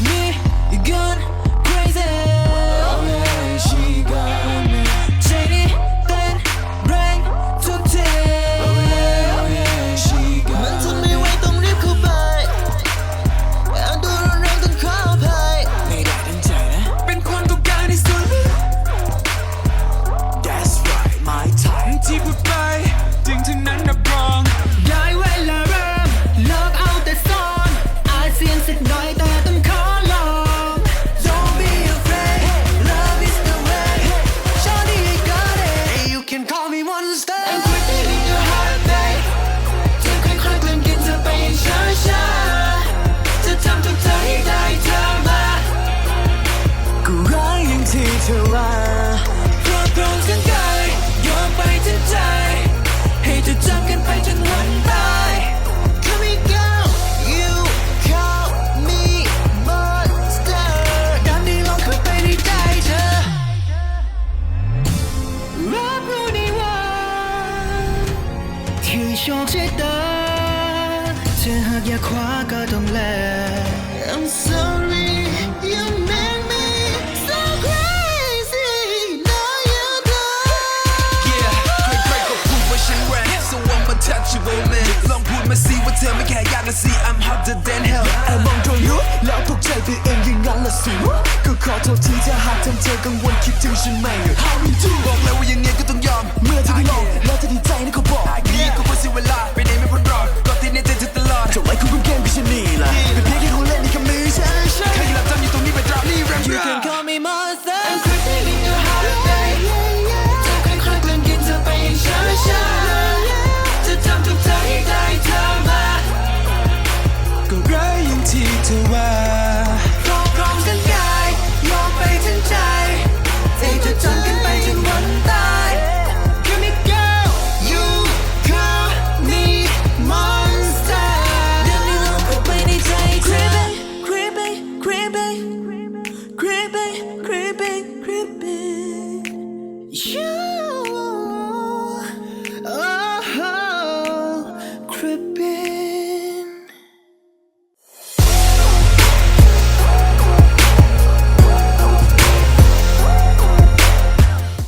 me. ขวาก็ต้องแล I'm sorry you make me so crazy now you know Yeah ใครๆก็พูดว่าฉันแรง so I'm a touchable man ลองพูดมาสิว่าเธอไม่แค่อยากละสิ I'm hotter than hell แอบมองโดนรู้แล้วตกใจตัวเองอยังงั้นละสิก็ขอโทษทีถ้าหากทำเธอกังวลคิดถึงฉันไหม How we do บอกเลยว่ายังไงก็ต้องยอม เมื่อเธอได้ลองแล้วเธอดีใจนะเขาบ